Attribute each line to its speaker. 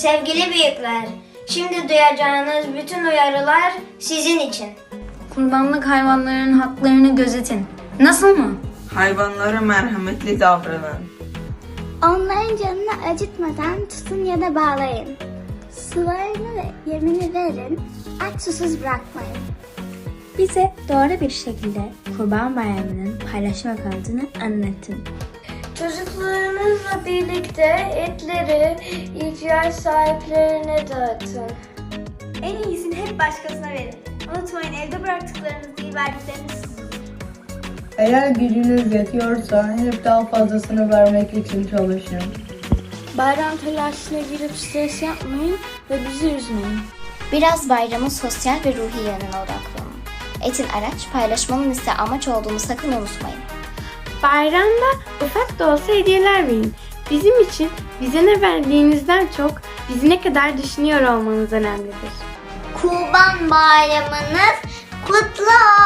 Speaker 1: Sevgili büyükler, şimdi duyacağınız bütün uyarılar sizin için.
Speaker 2: Kurbanlık hayvanların haklarını gözetin. Nasıl mı?
Speaker 3: Hayvanlara merhametli davranın.
Speaker 4: Onların canını acıtmadan tutun ya da bağlayın. Sularını ve yemini verin, aç susuz bırakmayın.
Speaker 5: Bize doğru bir şekilde Kurban Bayramı'nın paylaşmak olduğunu anlatın.
Speaker 1: Çocuklarınızla birlikte etleri ihtiyaç sahiplerine dağıtın.
Speaker 5: En iyisini hep başkasına verin. Unutmayın evde bıraktıklarınız değil verdikleriniz.
Speaker 6: Eğer gücünüz yetiyorsa hep daha fazlasını vermek için çalışın.
Speaker 7: Bayram telaşına girip stres yapmayın ve bizi üzmeyin.
Speaker 8: Biraz bayramın sosyal ve ruhi yanına odaklanın. Etin araç, paylaşmanın ise amaç olduğunu sakın unutmayın.
Speaker 7: Bayramda ufak da olsa hediyeler verin. Bizim için bize ne verdiğinizden çok bizi ne kadar düşünüyor olmanız önemlidir.
Speaker 4: Kurban bayramınız kutlu olsun.